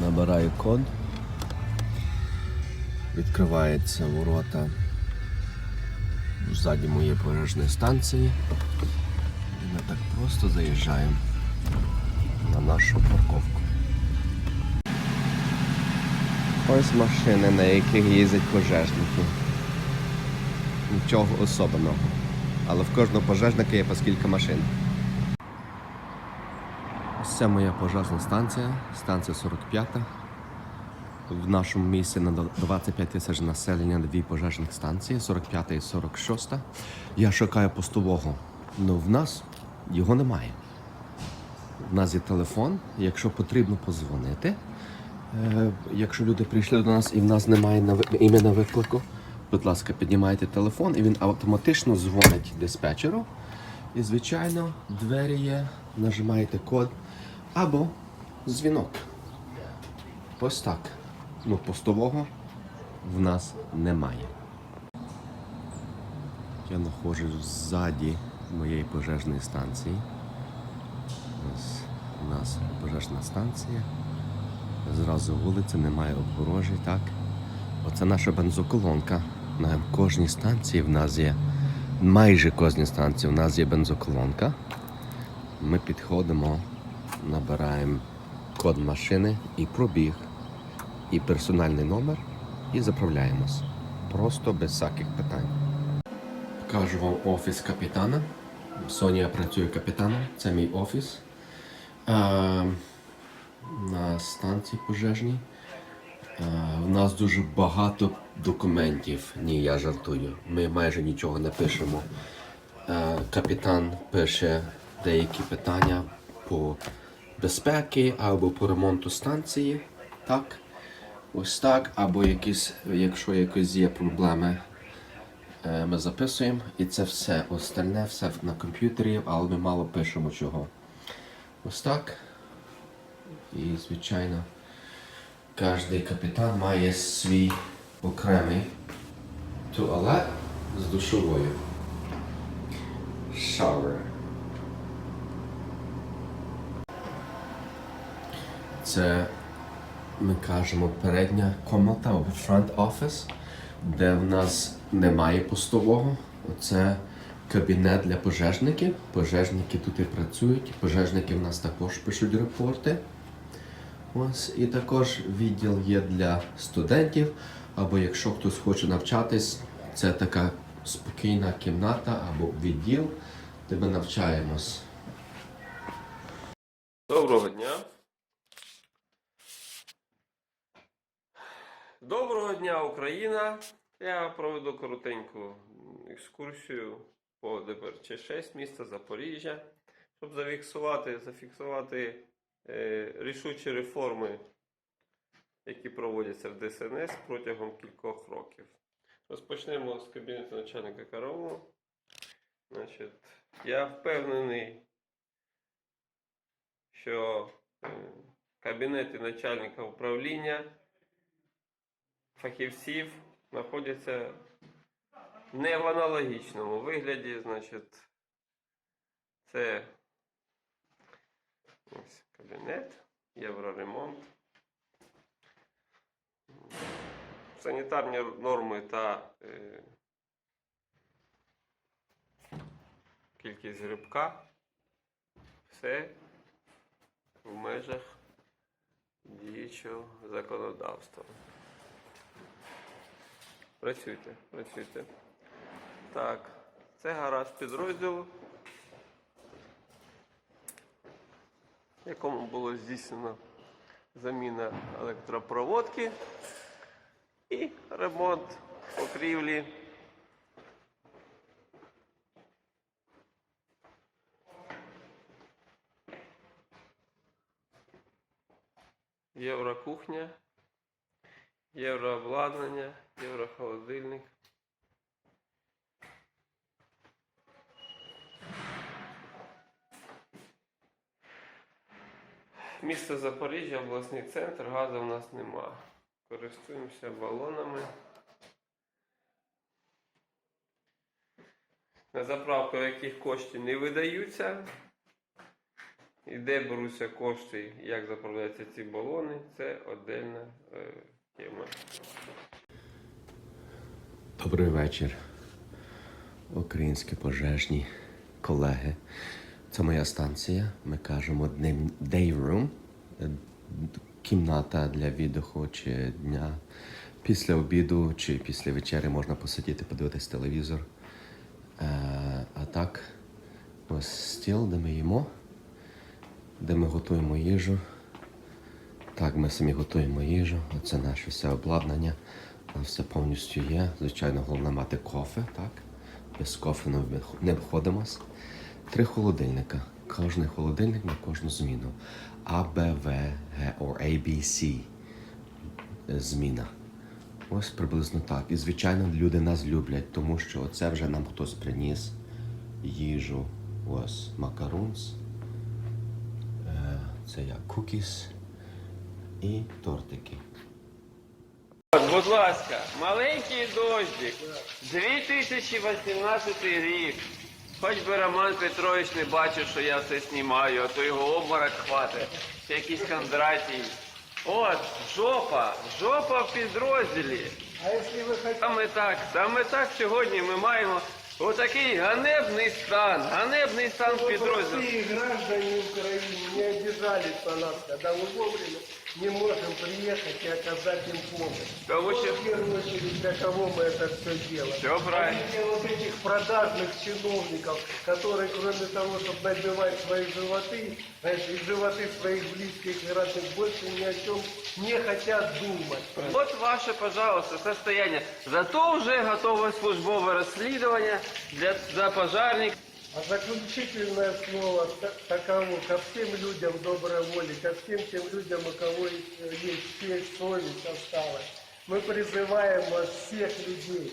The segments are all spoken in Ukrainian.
Набираю код. Відкриваються ворота ззаді моєї пожежної станції. І ми так просто заїжджаємо на нашу парковку. Ось машини, на яких їздять пожежники. Нічого особливого. Але в кожного пожежника є по скільки машин. Це моя пожежна станція, станція 45. В нашому місті на 25 тисяч населення дві пожежних станції, 45 і 46. Я шукаю постового. Ну в нас його немає. В нас є телефон, якщо потрібно позвонити. Е, якщо люди прийшли до нас і в нас немає на ви- імені виклику, будь ласка, піднімайте телефон і він автоматично дзвонить диспетчеру. І, звичайно, двері є, нажимаєте код або дзвінок. Ось так. Ну, постового в нас немає. Я знаходжусь ззаді моєї пожежної станції. Ось у нас пожежна станція. Зразу вулиця, немає обгорожі, так. Оце наша бензоколонка. На кожній станції в нас є, майже кожній станції в нас є бензоколонка. Ми підходимо, набираємо код машини і пробіг, і персональний номер, і заправляємось. Просто без всяких питань. Покажу вам офіс капітана. Соня працює капітаном, це мій офіс. А, на станції пожежній. У нас дуже багато документів. Ні, я жартую. Ми майже нічого не пишемо. Капітан пише деякі питання по безпеки або по ремонту станції. Так. Ось так. Або якісь, якщо якось є проблеми, е, ми записуємо. І це все. Остальне все на комп'ютері, але ми мало пишемо чого. Ось так. І, звичайно, кожен капітан має свій окремий туалет з душовою. Shower. Це ми кажемо передня комната або front office, де в нас немає постового. Оце кабінет для пожежників. Пожежники тут і працюють. Пожежники в нас також пишуть репорти. Ось і також відділ є для студентів. Або якщо хтось хоче навчатись, це така спокійна кімната або відділ, де ми навчаємось. Доброго дня. Доброго дня, Україна! Я проведу коротеньку екскурсію по ДПРЧ-6 міста Запоріжжя, щоб зафіксувати, зафіксувати е, рішучі реформи, які проводяться в ДСНС протягом кількох років. Розпочнемо з кабінету начальника караулу. Значить, я впевнений, що е, кабінети начальника управління фахівців знаходяться не в аналогічному вигляді, значить, це ось кабінет, євроремонт. Санітарні норми та е, кількість грибка. Все в межах діючого законодавства. Працюйте, працюйте. Так, це гараж підрозділу, якому було здійснено заміна електропроводки і ремонт покрівлі. Єврокухня, єврообладнання, єврохолодильник. Місто Запоріжжя, обласний центр, газу в нас нема. Користуємося балонами. На заправку яких кошти не видаються. І де беруться кошти, як заправляються ці балони, це отдельна е. Добрий вечір, українські пожежні колеги. Це моя станція. Ми кажемо day room, кімната для віддиху чи дня. Після обіду чи після вечері можна посидіти, подивитись телевізор. Е, а так, ось стіл, де ми їмо, де ми готуємо їжу. Так, ми самі готуємо їжу. Оце наше все обладнання. Все повністю є. Звичайно, головне мати кофе, так? Без кофе не обходимось. Три холодильника. Кожний холодильник на кожну зміну. А, Б, В, Г, or A, B, C. Зміна. Ось приблизно так. І звичайно, люди нас люблять, тому що оце вже нам хтось приніс їжу. Ось макарунс. Е, Це як кукіс і тортики. От, будь ласка, маленький дощик, 2018 рік. Хоч би Роман Петрович не бачив, що я все знімаю, а то його обморок хватить. Чи якийсь Кондратій. От, жопа, жопа в підрозділі. А если вы хотите... Саме так, саме так сьогодні ми маємо отакий ганебний стан, ганебний стан в підрозділі. Простые граждане Украины не обижались на нас, когда мы вовремя не можем приехать и оказать им помощь. Кого Вот ще- в первую очередь для кого мы это все делаем. Всё правильно. А для вот этих продажных чиновников, которые кроме того, чтобы набивать свои животы, знаешь, и животы своих близких и родных, больше ни о чем не хотят думать. От ваше, пожалуйста, состояние. Зато вже готове службове розслідування для, за пожарників. А заключительное слово та- таково ко всем людям доброй воли, ко всем тем людям, у кого есть, э, есть честь, совесть осталась. Мы призываем вас всех людей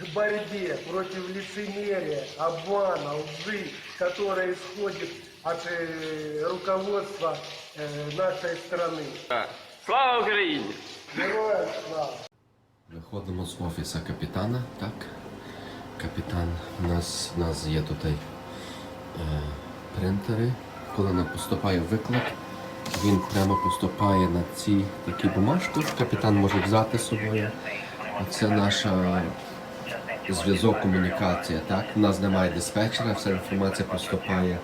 к борьбе против лицемерия, обмана, лжи, которая исходит от э, руководства э, нашей страны. Так. Слава Україні! Героям слава! Виходимо з офіса капітана, так? Капітан, у нас, у нас є тут е, принтери. Коли нам поступає виклик, він прямо поступає на ці такі бумажки. Капітан може взяти з собою. Це наша зв'язок, комунікація. Так? У нас немає диспетчера, вся інформація поступає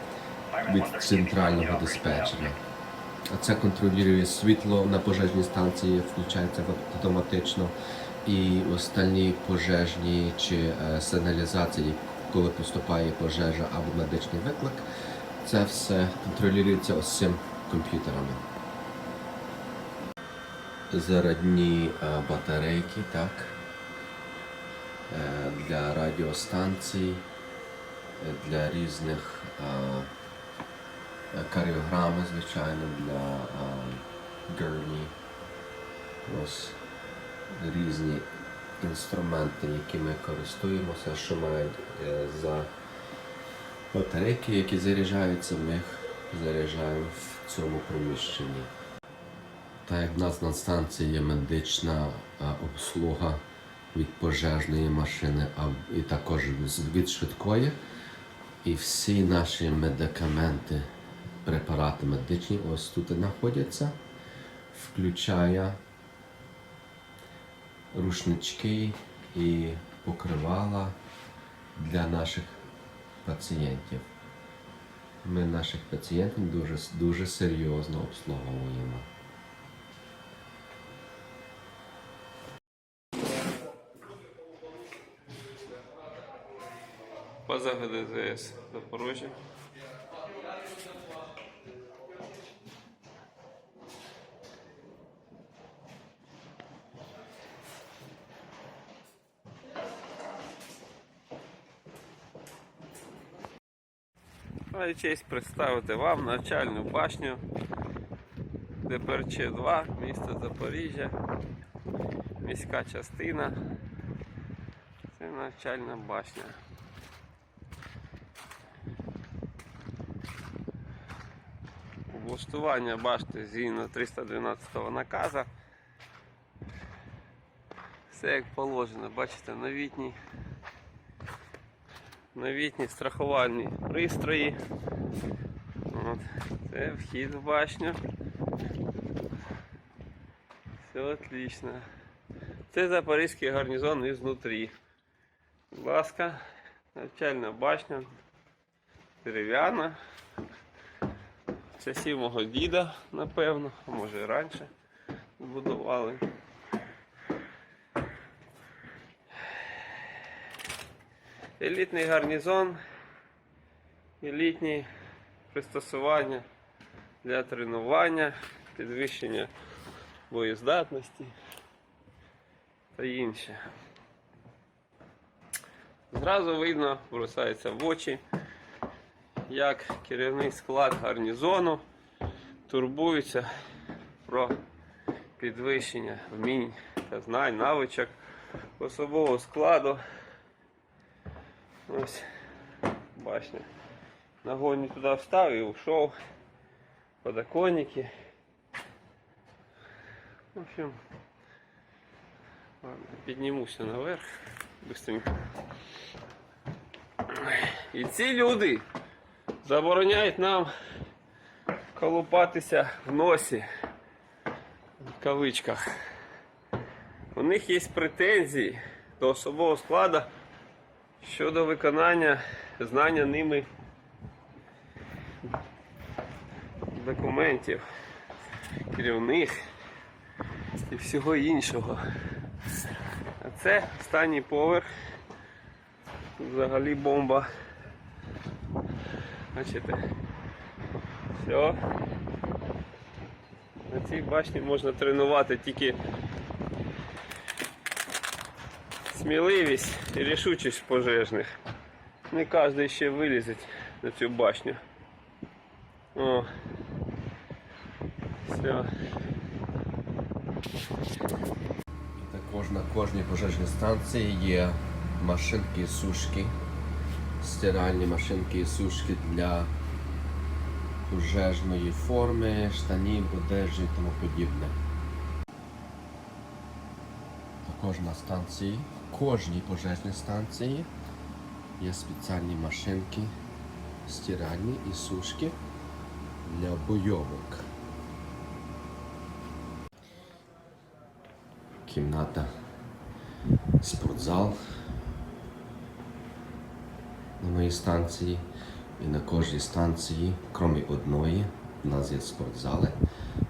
від центрального диспетчера. А Це контролює світло на пожежній станції, включається автоматично. І останні пожежні чи е, сигналізації, коли поступає пожежа або медичний виклик, це все контролюється ось цим комп'ютерами. Зарядні е, батарейки, так, е, для радіостанцій, для різних е, каріограми, звичайно, для герні. Ось різні інструменти, які ми користуємося, що мають е, за батарейки, які заряджаються, ми їх заряджаємо в цьому приміщенні. Так як в нас на станції є медична обслуга від пожежної машини, і також від швидкої, і всі наші медикаменти, препарати медичні ось тут знаходяться, включає рушнички і покривала для наших пацієнтів. Ми наших пацієнтів дуже, дуже серйозно обслуговуємо. Поза ГДЗС Запорожжя. Маю честь представити вам навчальну башню ДПРЧ-2, місто Запоріжжя, міська частина. Це навчальна башня. Облаштування башти згідно 312 наказа. Все як положено, бачите, новітні, новітні страхувальні пристрої. От. Це вхід в башню. Все отлично. Це Запорізький гарнізон ізнутрі. Будь ласка, навчальна башня. Дерев'яна. Часів мого діда, напевно, а може і раніше будували. Елітний гарнізон, елітні пристосування для тренування, підвищення боєздатності та інше. Зразу видно, бросається в очі, як керівний склад гарнізону турбується про підвищення вмінь та знань, навичок особового складу. Ось башня. Ногой туди встав і ушов. Подоконники. В общем, ладно, піднімуся наверх быстренько. І ці люди забороняють нам колупатися в носі. В кавичках. У них є претензії до особового складу щодо виконання знання ними документів, керівних і всього іншого. А це останній поверх. Взагалі бомба. Бачите? Все. На цій башні можна тренувати тільки сміливість і рішучість пожежних. Не кожен ще вилізе на цю башню. О. Все. Також на кожній пожежній станції є машинки і сушки, стиральні машинки і сушки для пожежної форми, штанів, одежі і тому подібне. Також на станції, кожній пожежній станції є спеціальні машинки, стиральні і сушки для бойовок. кімната, спортзал на моїй станції. І на кожній станції, крім одної, у нас є спортзали.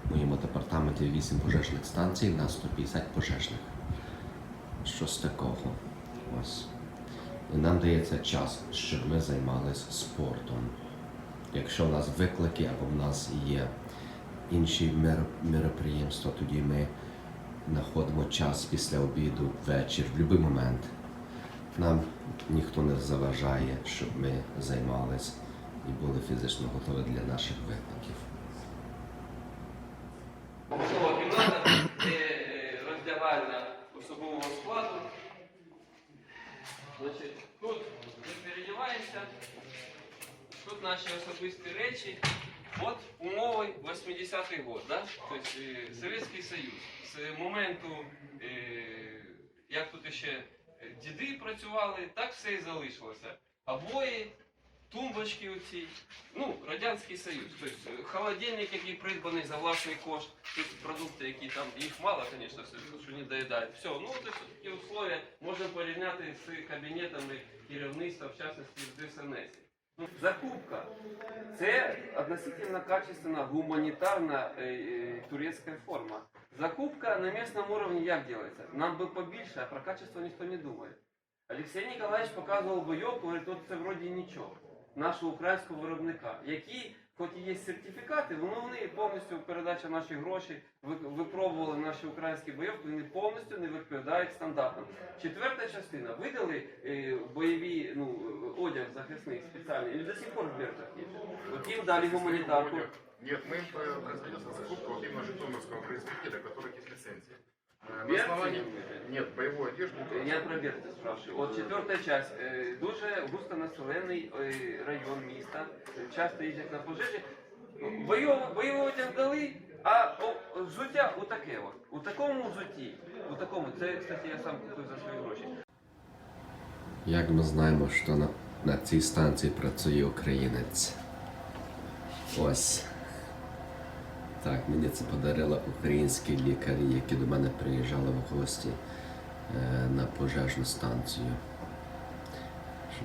В моєму департаменті 8 пожежних станцій на 150 пожежних. Щось такого. Ось. І нам дається час, щоб ми займалися спортом. Якщо в нас виклики або в нас є інші мер- мероприємства, тоді ми знаходимо час після обіду, вечір, в будь-який момент. Нам ніхто не заважає, щоб ми займалися і були фізично готові для наших викликів. Побутова кімната, де е, роздягальня особового складу. Значить, тут ми переодіваємося, тут наші особисті речі. От умови 80-й год, да? тобто е, Совєтський Союз. З моменту, е, як тут ще е, діди працювали, так все і залишилося. Обої, тумбочки оці, ну, Радянський Союз. Тобто холодильник, який придбаний за власний кошт, тут продукти, які там, їх мало, звісно, що не доїдають. Все, ну тобто такі условия можна порівняти з кабінетами керівництва, в частності в ДСНС. Ну, Закупка. Це относительно качественная гуманитарная э, э, турецкая форма. Закупка на местном уровне як делается? Нам би побільше, а про качество ніхто не думає. Олексій Ніколаєвич показував бойовку, говорить, от це вроді нічого Нашого українського виробника, які, хоч і є сертифікати, воно вони повністю передача наші гроші, ви- випробували наші українські бойовки, вони повністю не відповідають стандартам. Четверта частина видали е, бойові ну, одяг захисний спеціальний, і до сих пор в Бертах є. От їм дали гуманітарку. Нет, мы им э, производится закупка вот именно житомирского производителя, у которых есть лицензия. Э, На Берцы основании... вы- Нет, боевую одежду. Я про Берти спрашиваю. От четверта часть. Е, Дуже густонаселений е, район міста. Часто їздять на пожежі. Бойовий, бойовий одяг дали, а о, взуття отаке от. У такому взутті. У такому. Це, кстати, я сам купив за свої гроші. Як ми знаємо, що на, на цій станції працює українець? Ось. Так, мені це подарили українські лікарі, які до мене приїжджали в гості е, на пожежну станцію.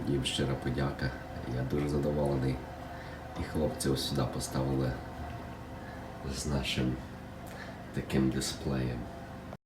Їм щира подяка. Я дуже задоволений. І хлопців сюди поставили з нашим таким дисплеєм.